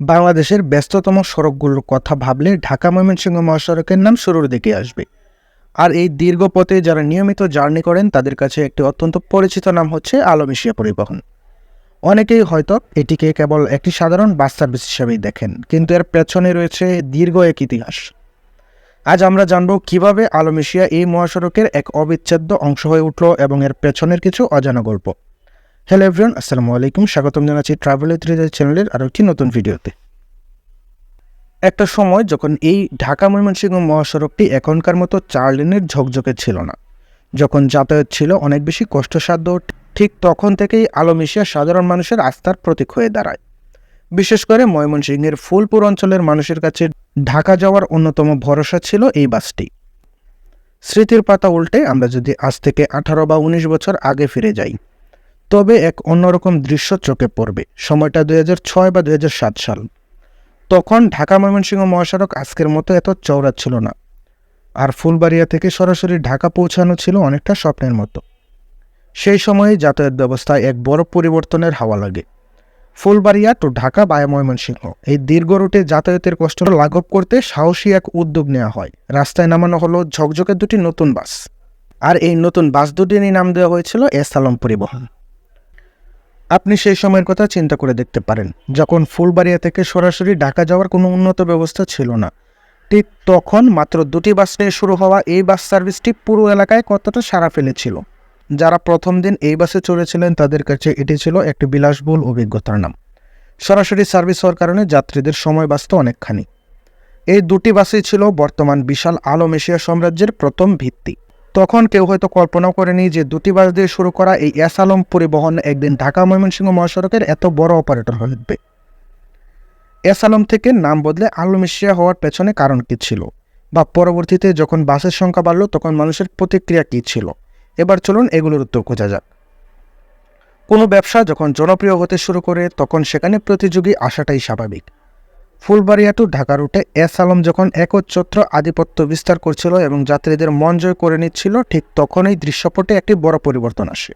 বাংলাদেশের ব্যস্ততম সড়কগুলোর কথা ভাবলে ঢাকা ময়মনসিংহ মহাসড়কের নাম শুরুর দিকে আসবে। আর এই দীর্ঘ পথে যারা নিয়মিত জার্নি করেন, তাদের কাছে একটি অত্যন্ত পরিচিত নাম হচ্ছে আলম এশিয়া পরিবহন। অনেকেই হয়তো এটিকে কেবল একটি সাধারণ বাস সার্ভিস হিসেবেই দেখেন, কিন্তু এর পেছনে রয়েছে দীর্ঘ এক ইতিহাস। আজ আমরা জানব কীভাবে আলম এশিয়া এই মহাসড়কের এক অবিচ্ছেদ্য অংশ হয়ে উঠল এবং এর পেছনের কিছু অজানা গল্প। হ্যালো এভরিওয়ান আসসালামু আলাইকুম। স্বাগতম জানাচ্ছি ট্রাভেল উইথ চ্যানেলের আরও একটি নতুন ভিডিওতে। একটা সময় যখন এই ঢাকা ময়মনসিংহ মহাসড়কটি এখনকার মতো চার লেনের ঝকঝকে ছিল না, যখন যাতায়াত ছিল অনেক বেশি কষ্টসাধ্য, ঠিক তখন থেকেই আলম এশিয়া সাধারণ মানুষের আস্থার প্রতীক হয়ে দাঁড়ায়। বিশেষ করে ময়মনসিংহের ফুলপুর অঞ্চলের মানুষের কাছে ঢাকা যাওয়ার অন্যতম ভরসা ছিল এই বাসটি। স্মৃতির পাতা উল্টে আমরা যদি আজ থেকে আঠারো বা উনিশ বছর আগে ফিরে যাই তবে এক অন্যরকম দৃশ্য চোখে পড়বে, সময়টা দুই বা দুই হাজার সাত সাল। তখন ঢাকা ময়মনসিংহ মহাসড়ক আজকের মতো এত চওড়া ছিল না। আর ফুলবাড়িয়া থেকে সরাসরি ঢাকা পৌঁছানো ছিল অনেকটা স্বপ্নের মতো। সেই সময়ে যাতায়াত ব্যবস্থায় এক বড় পরিবর্তনের হাওয়া লাগে। ফুলবাড়িয়া টু ঢাকা বায়া ময়মনসিংহ, এই দীর্ঘ রুটে যাতায়াতের কষ্ট লাঘব করতে সাহসী এক উদ্যোগ নেওয়া হয়। রাস্তায় নামানো হলো ঝকঝকে দুটি নতুন বাস। আর এই নতুন বাস দুটিরই নাম দেওয়া হয়েছিল এস আলম পরিবহন। আপনি সেই সময়ের কথা চিন্তা করে দেখতে পারেন, যখন ফুলবাড়িয়া থেকে সরাসরি ঢাকা যাওয়ার কোনো উন্নত ব্যবস্থা ছিল না। ঠিক তখন মাত্র দুটি বাস নিয়ে শুরু হওয়া এই বাস সার্ভিসটি পুরো এলাকায় কতটা সাড়া ফেলেছিল। যারা প্রথম দিন এই বাসে চড়েছিলেন, তাদের কাছে এটি ছিল একটি বিলাসবহুল অভিজ্ঞতার নাম। সরাসরি সার্ভিস হওয়ার কারণে যাত্রীদের সময় বাঁচত অনেকখানি। এই দুটি বাসই ছিল বর্তমান বিশাল আলম এশিয়া সাম্রাজ্যের প্রথম ভিত্তি। তখন কেউ হয়তো কল্পনাও করেনি যে দুটি বাস দিয়ে শুরু করা এই আলম পরিবহন একদিন ঢাকা ময়মনসিংহ মহাসড়কের এত বড় অপারেটর হয়ে উঠবে। এস আলম থেকে নাম বদলে আলম এশিয়া হওয়ার পেছনে কারণ কী ছিল? বা পরবর্তীতে যখন বাসের সংখ্যা বাড়ল, তখন মানুষের প্রতিক্রিয়া কী ছিল? এবার চলুন এগুলোর উত্তর খোঁজা যাক। কোনো ব্যবসা যখন জনপ্রিয় হতে শুরু করে, তখন সেখানে প্রতিযোগী আসাটাই স্বাভাবিক। ফুলবাড়িয়া টু ঢাকা রুটে এস আলম যখন একচ্ছত্র আধিপত্য বিস্তার করছিল এবং যাত্রীদের মন জয় করে নিচ্ছিল, ঠিক তখনই দৃশ্যপটে একটি বড় পরিবর্তন আসে।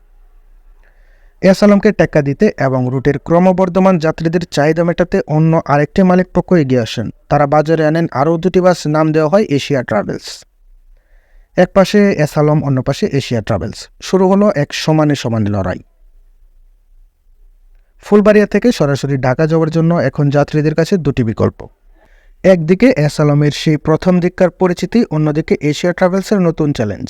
এস আলমকে টেক্কা দিতে এবং রুটের ক্রমবর্ধমান যাত্রীদের চাহিদা মেটাতে অন্য আরেকটি মালিক পক্ষ এগিয়ে আসেন। তারা বাজারে আনেন, আরও দুটি বাস নাম দেওয়া হয় এশিয়া ট্রাভেলস। এক পাশে এস আলম অন্য পাশে এশিয়া ট্রাভেলস। শুরু হলো এক সমানে সমানে লড়াই। ফুলবাড়িয়া থেকে সরাসরি ঢাকা যাওয়ার জন্য এখন যাত্রীদের কাছে দুটি বিকল্প। একদিকে এস আলমের সেই প্রথম দিককার পরিচিতি, অন্যদিকে এশিয়া ট্রাভেলসের নতুন চ্যালেঞ্জ।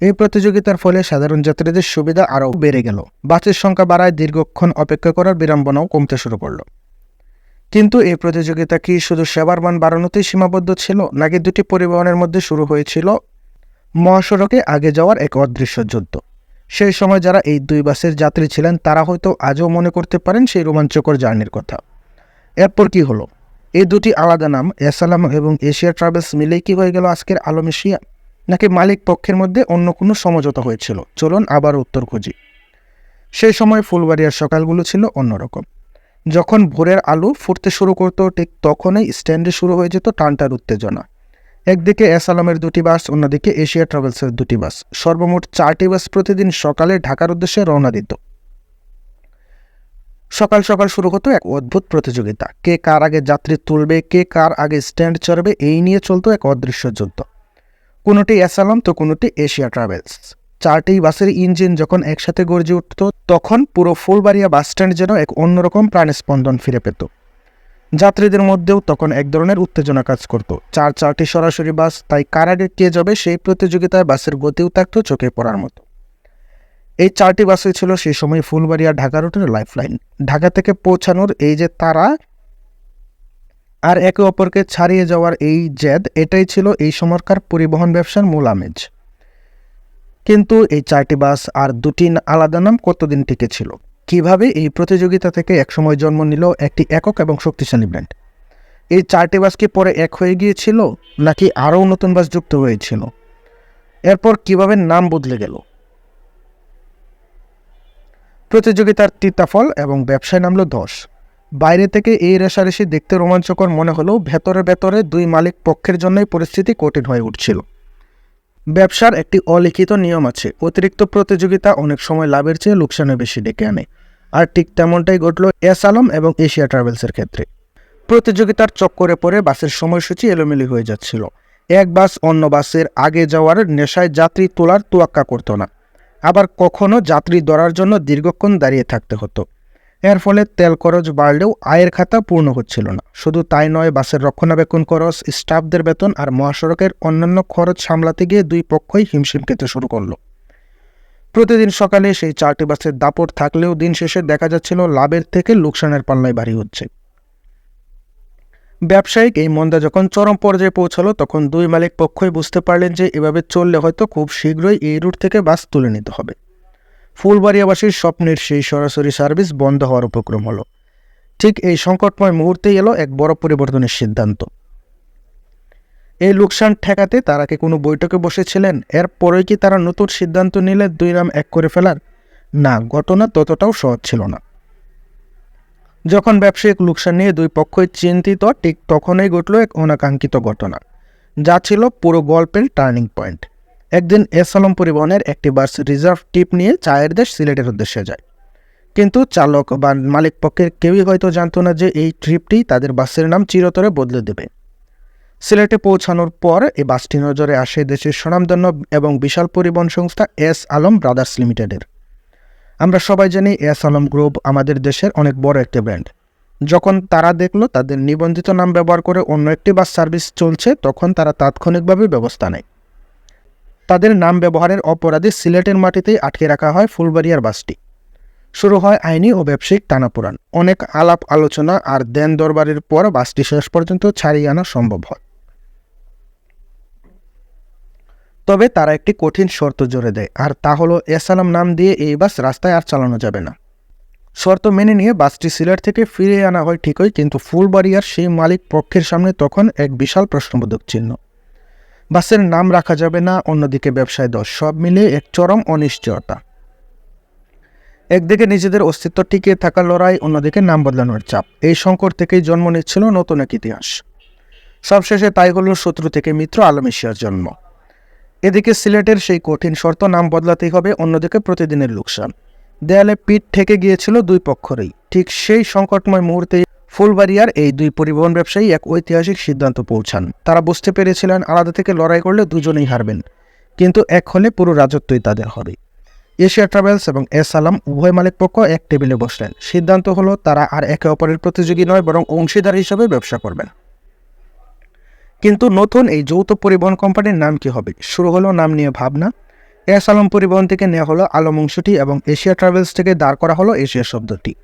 এই প্রতিযোগিতার ফলে সাধারণ যাত্রীদের সুবিধা আরও বেড়ে গেল। বাসের সংখ্যা বাড়ায় দীর্ঘক্ষণ অপেক্ষা করার বিড়ম্বনাও কমতে শুরু করল। কিন্তু এই প্রতিযোগিতা কি শুধু সেবার মান বাড়ানোতেই সীমাবদ্ধ ছিল, নাকি দুটি পরিবহনের মধ্যে শুরু হয়েছিল? মহাসড়কে আগে যাওয়ার এক অদৃশ্য যুদ্ধ। সেই সময় যারা এই দুই বাসের যাত্রী ছিলেন, তারা হয়তো আজও মনে করতে পারেন সেই রোমাঞ্চকর জার্নির কথা। এরপর কি হলো? এই দুটি আলাদা নাম, এসালাম এবং এশিয়া ট্রাভেলস মিলেই কি হয়ে গেল আজকের আলম এশিয়া নাকি মালিক পক্ষের মধ্যে অন্য কোনো সমঝোতা হয়েছিল? চলুন আবার উত্তর খুঁজি। সেই সময় ফুলবাড়িয়ার সকালগুলো ছিল অন্যরকম। যখন ভোরের আলো ফুটতে শুরু করতো, ঠিক তখনই স্ট্যান্ডে শুরু হয়ে যেত টানটার উত্তেজনা। একদিকে এস আলমের দুটি বাস, অন্যদিকে এশিয়া ট্রাভেলসের দুটি বাস। সর্বমোট চারটি বাস প্রতিদিন সকালে ঢাকার উদ্দেশ্যে রওনা দিত। সকাল সকাল শুরু হতো এক অদ্ভুত প্রতিযোগিতা। কে কার আগে যাত্রী তুলবে, কে কার আগে স্ট্যান্ড চড়বে, এই নিয়ে চলতো এক অদৃশ্য যুদ্ধ। কোনোটি এস আলম তো কোনোটি এশিয়া ট্রাভেলস। চারটি বাসের ইঞ্জিন যখন একসাথে গর্জে উঠত, তখন পুরো ফুলবাড়িয়া বাস স্ট্যান্ড যেন এক অন্যরকম প্রাণস্পন্দন ফিরে পেত। যাত্রীদের মধ্যেও তখন এক ধরনের উত্তেজনা কাজ করত। চার চারটি সরাসরি বাস, তাই কার আগে কে যাবে সেই প্রতিযোগিতায় বাসের গতিও থাকত চোখে পড়ার মতো। এই চারটি বাসই ছিল সেই সময় ফুলবাড়িয়া ঢাকা রুটের লাইফলাইন। ঢাকা থেকে পৌঁছানোর এই যে তারা আর একে অপরকে ছাড়িয়ে যাওয়ার এই জেদ, এটাই ছিল এই সময়কার পরিবহন ব্যবসার মূল আমেজ। কিন্তু এই চারটি বাস আর দুটি আলাদা নাম কতদিন টিকে ছিল? কীভাবে এই প্রতিযোগিতা থেকে একসময় জন্ম নিল একটি একক এবং শক্তিশালী ব্র্যান্ড? এই চারটি বাস কি পরে এক হয়ে গিয়েছিল নাকি আরও নতুন বাস যুক্ত হয়েছিল? এরপর কীভাবে নাম বদলে গেল? প্রতিযোগিতার তিতাফল এবং ব্যবসায় নামলো দশ। বাইরে থেকে এই রেশারেশি দেখতে রোমাঞ্চকর মনে হলেও ভেতরে ভেতরে দুই মালিক পক্ষের জন্যই পরিস্থিতি কঠিন হয়ে উঠছিল। ব্যবসার একটি অলিখিত নিয়ম আছে, অতিরিক্ত প্রতিযোগিতা অনেক সময় লাভের চেয়ে লোকসানে বেশি ডেকে আনে। আর ঠিক তেমনটাই ঘটল এস আলম এবং এশিয়া ট্রাভেলসের ক্ষেত্রে। প্রতিযোগিতার চক্করে পড়ে বাসের সময়সূচি এলোমেলি হয়ে যাচ্ছিল। এক বাস অন্য বাসের আগে যাওয়ার নেশায় যাত্রী তোলার তোয়াক্কা করতো না। আবার কখনো যাত্রী ধরার জন্য দীর্ঘক্ষণ দাঁড়িয়ে থাকতে হতো। এর ফলে তেল খরচ বাড়লেও আয়ের খাতা পূর্ণ হচ্ছিল না। শুধু তাই নয়, বাসের রক্ষণাবেক্ষণ খরচ, স্টাফদের বেতন আর মহাসড়কের অন্যান্য খরচ সামলাতে গিয়ে দুই পক্ষই হিমশিম খেতে শুরু করল। প্রতিদিন সকালে সেই চারটি বাসের দাপট থাকলেও দিন শেষে দেখা যাচ্ছিল লাভের থেকে লোকসানের পাল্লায় ভারী হচ্ছে। ব্যবসায়িক এই মন্দা যখন চরম পর্যায়ে পৌঁছালো, তখন দুই মালিক পক্ষই বুঝতে পারলেন যে এভাবে চললে হয়তো খুব শীঘ্রই এই রুট থেকে বাস তুলে নিতে হবে। ফুলবাড়িয়াবাসীর স্বপ্নের সেই সরাসরি সার্ভিস বন্ধ হওয়ার উপক্রম হলো। ঠিক এই সংকটময় মুহূর্তেই এলো এক বড় পরিবর্তনের সিদ্ধান্ত। এই লোকসান ঠেকাতে তারা কি কোনো বৈঠকে বসেছিলেন? এরপরেই কি তারা নতুন সিদ্ধান্ত নিলে দুই নাম এক করে ফেলার? না, ঘটনা ততটাও সহজ ছিল না। যখন ব্যবসায়িক লোকসান নিয়ে দুই পক্ষই চিন্তিত, ঠিক তখনই ঘটল এক অনাকাঙ্ক্ষিত ঘটনা। যা ছিল পুরো গল্পের টার্নিং পয়েন্ট। একদিন এস আলম পরিবহনের একটি বাস রিজার্ভ টিপ নিয়ে চায়ের দেশ সিলেটের উদ্দেশ্যে যায়। কিন্তু চালক বা মালিক পক্ষের কেউই হয়তো জানতো না যে এই ট্রিপটি তাদের বাসের নাম চিরতরে বদলে দেবে। সিলেটে পৌঁছানোর পর এই বাসটি নজরে আসে দেশের স্বনামধন্য এবং বিশাল পরিবহন সংস্থা এস আলম ব্রাদার্স লিমিটেডের। আমরা সবাই জানি এস আলম গ্রুপ আমাদের দেশের অনেক বড় একটি ব্র্যান্ড। যখন তারা দেখল তাদের নিবন্ধিত নাম ব্যবহার করে অন্য একটি বাস সার্ভিস চলছে, তখন তারা তাৎক্ষণিকভাবে ব্যবস্থা নেয়। তাদের নাম ব্যবহারের অপরাধে সিলেটের মাটিতেই আটকে রাখা হয় ফুলবাড়িয়ার বাসটি। শুরু হয় আইনি ও ব্যবসায়িক টানাপোড়ান। অনেক আলাপ আলোচনা আর দেন দরবারের পর বাসটি শেষ পর্যন্ত ছাড়িয়ে আনা সম্ভব হয়। তবে তারা একটি কঠিন শর্ত জোরে দেয়, আর তা হলো এসালাম নাম দিয়ে এই বাস রাস্তায় আর চালানো যাবে না। শর্ত মেনে নিয়ে বাসটি সিলেট থেকে ফিরিয়ে আনা হয় ঠিকই, কিন্তু ফুলবাড়িয়ার সেই মালিক পক্ষের সামনে তখন এক বিশাল প্রশ্নবোধক চিহ্ন। বাসের নাম রাখা যাবে না, অন্যদিকে ব্যবসায় দশ, সব মিলিয়ে এক চরম অনিশ্চয়তা। একদিকে নিজেদের অস্তিত্ব টিকিয়ে থাকার লড়াই, অন্যদিকে নাম বদলানোর চাপ। এই সংকট থেকেই জন্ম নিচ্ছিল নতুন এক ইতিহাস। সবশেষে তাই হল শত্রু থেকে মিত্র আলমেশিয়ার জন্ম। এদিকে সিলেটের সেই কঠিন শর্ত নাম বদলাতেই হবে অন্যদিকে প্রতিদিনের লোকসান। দেয়ালে পিঠ ঠেকে গিয়েছিল দুই পক্ষরেই। ঠিক সেই সংকটময় মুহূর্তে ফুলবাড়িয়ার এই দুই পরিবহন ব্যবসায়ী এক ঐতিহাসিক সিদ্ধান্ত পৌঁছান। তারা বুঝতে পেরেছিলেন, আলাদা থেকে লড়াই করলে দুজনেই হারবেন। কিন্তু এক হলে পুরো রাজত্বই তাদের হবে। এশিয়া ট্রাভেলস এবং এস আলাম উভয় মালিক পক্ষ এক টেবিলে বসলেন। সিদ্ধান্ত হলো, তারা আর একে অপরের প্রতিযোগী নয়, বরং অংশীদার হিসেবে ব্যবসা করবেন। কিন্তু নতুন এই যৌথ পরিবহন কোম্পানির নাম কি হবে? শুরু হলো নাম নিয়ে ভাবনা। এস আলম পরিবহন থেকে নেওয়া হলো আলম অংশটি এবং এশিয়া ট্রাভেলস থেকে দাঁড় করা হলো এশিয়া শব্দটি।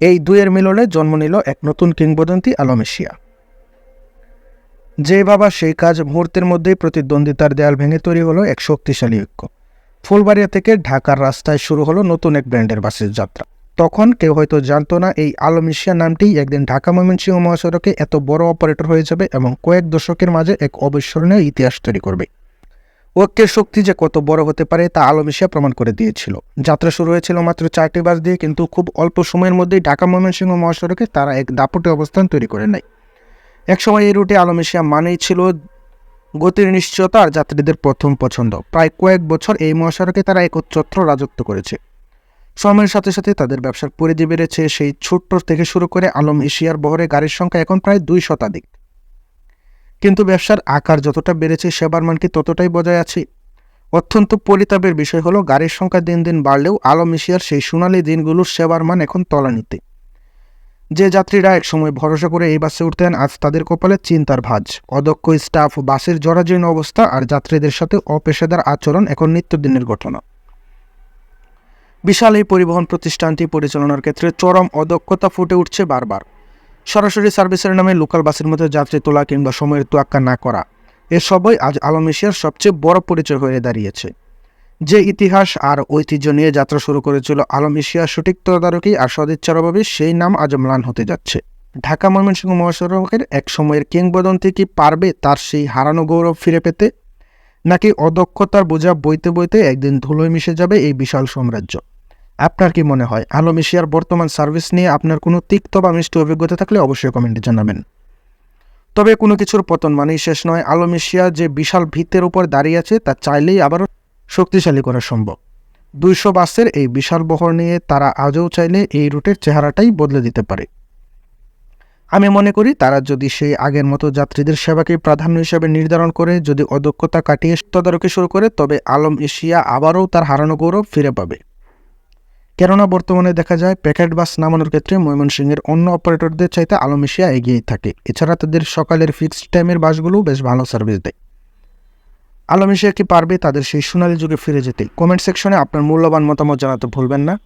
এই দুইয়ের মিলনে জন্ম নিল এক নতুন কিংবদন্তি আলম এশিয়া। যে বাবা সেই কাজ মুহূর্তের মধ্যেই প্রতিদ্বন্দ্বিতার দেয়াল ভেঙে তৈরি হলো এক শক্তিশালী ঐক্য। ফুলবাড়িয়া থেকে ঢাকার রাস্তায় শুরু হলো নতুন এক ব্র্যান্ডের বাসের যাত্রা। তখন কেউ হয়তো জানতো না এই আলম এশিয়া নামটি একদিন ঢাকা ময়মনসিংহ মহাসড়কে এত বড় অপারেটর হয়ে যাবে এবং কয়েক দশকের মাঝে এক অবিস্মরণীয় ইতিহাস তৈরি করবে। ঐক্যের শক্তি যে কত বড় হতে পারে তা আলমেশিয়া প্রমাণ করে দিয়েছিল। যাত্রা শুরু হয়েছিল মাত্র চারটি বাস দিয়ে কিন্তু খুব অল্প সময়ের মধ্যেই ঢাকা ময়মনসিংহ মহাসড়কে তারা এক দাপটে অবস্থান তৈরি করে নেয়। একসময় এই রুটে আলমেশিয়া মানেই ছিল গতির নিশ্চয়তা আর যাত্রীদের প্রথম পছন্দ। প্রায় কয়েক বছর এই মহাসড়কে তারা একচ্ছত্র রাজত্ব করেছে। সময়ের সাথে সাথে তাদের ব্যবসার পরিধি বেড়েছে। সেই ছোট্ট থেকে শুরু করে আলম এশিয়ার বহরে গাড়ির সংখ্যা এখন প্রায় দুই শতাধিক। কিন্তু ব্যবসার আকার যতটা বেড়েছে, সেবার মান কি ততটাই বজায় আছে? অত্যন্ত পরিতাপের বিষয় হলো, গাড়ির সংখ্যা দিন দিন বাড়লেও আলম এশিয়ার সেই সোনালি দিনগুলোর সেবার মান এখন তলানিতে। যে যাত্রীরা একসময় ভরসা করে এই বাসে উঠতেন, আজ তাদের কপালে চিন্তার ভাঁজ। অদক্ষ স্টাফ, বাসের জরাজীর্ণ অবস্থা আর যাত্রীদের সাথে অপেশাদার আচরণ এখন নিত্যদিনের ঘটনা। বিশাল এই পরিবহন প্রতিষ্ঠানটি পরিচালনার ক্ষেত্রে চরম অদক্ষতা ফুটে উঠছে বারবার। সরাসরি সার্ভিসের নামে লোকাল বাসের মধ্যে যাত্রী তোলা কিংবা সময়ের তোয়াক্কা না করা এসবই আজ আলম এশিয়ার সবচেয়ে বড় পরিচয় হয়ে দাঁড়িয়েছে। যে ইতিহাস আর ঐতিহ্য নিয়ে যাত্রা শুরু করেছিল আলম এশিয়ার সঠিক তদারকি আর সদিচ্ছার অভাবে সেই নাম আজ ম্লান হতে যাচ্ছে। ঢাকা ময়মনসিংহ মহাসড়কের এক সময়ের কিংবদন্তি কি পারবে তার সেই হারানো গৌরব ফিরে পেতে? নাকি অদক্ষতার বোঝা বইতে বইতে একদিন ধুলোয় মিশে যাবে এই বিশাল সাম্রাজ্য? আপনার কি মনে হয়? আলম এশিয়ার বর্তমান সার্ভিস নিয়ে আপনার কোনো তিক্ত বা মিষ্টি অভিজ্ঞতা থাকলে অবশ্যই কমেন্টে জানাবেন। তবে কোনো কিছুর পতন মানেই শেষ নয়, আলম এশিয়া যে বিশাল ভিত্তের উপর দাঁড়িয়ে আছে, তা চাইলেই আবারও শক্তিশালী করা সম্ভব। দুইশো বাসের এই বিশাল বহর নিয়ে তারা আজও চাইলে এই রুটের চেহারাটাই বদলে দিতে পারে। আমি মনে করি তারা যদি সেই আগের মতো যাত্রীদের সেবাকে প্রাধান্য হিসেবে নির্ধারণ করে, যদি অদক্ষতা কাটিয়ে তদারকি শুরু করে, তবে আলম এশিয়া আবারও তার হারানো গৌরব ফিরে পাবে। কেননা বর্তমানে দেখা যায় প্যাকেট বাস নামানোর ক্ষেত্রে ময়মনসিংহের অন্য অপারেটরদের চাইতে আলম এশিয়া এগিয়েই থাকে। এছাড়া তাদের সকালের ফিক্সড টাইমের বাসগুলোও বেশ ভালো সার্ভিস দেয়। আলম এশিয়া কি পারবে তাদের সেই সোনালী যুগে ফিরে যেতে? কমেন্ট সেকশনে আপনার মূল্যবান মতামত জানাতে ভুলবেন না।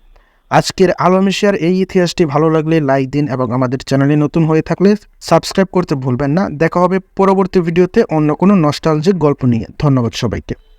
আজকের আলম এশিয়ার এই ইতিহাসটি ভালো লাগলে লাইক দিন এবং আমাদের চ্যানেলে নতুন হয়ে থাকলে সাবস্ক্রাইব করতে ভুলবেন না। দেখা হবে পরবর্তী ভিডিওতে অন্য কোনো নস্টালজিক গল্প নিয়ে। ধন্যবাদ সবাইকে।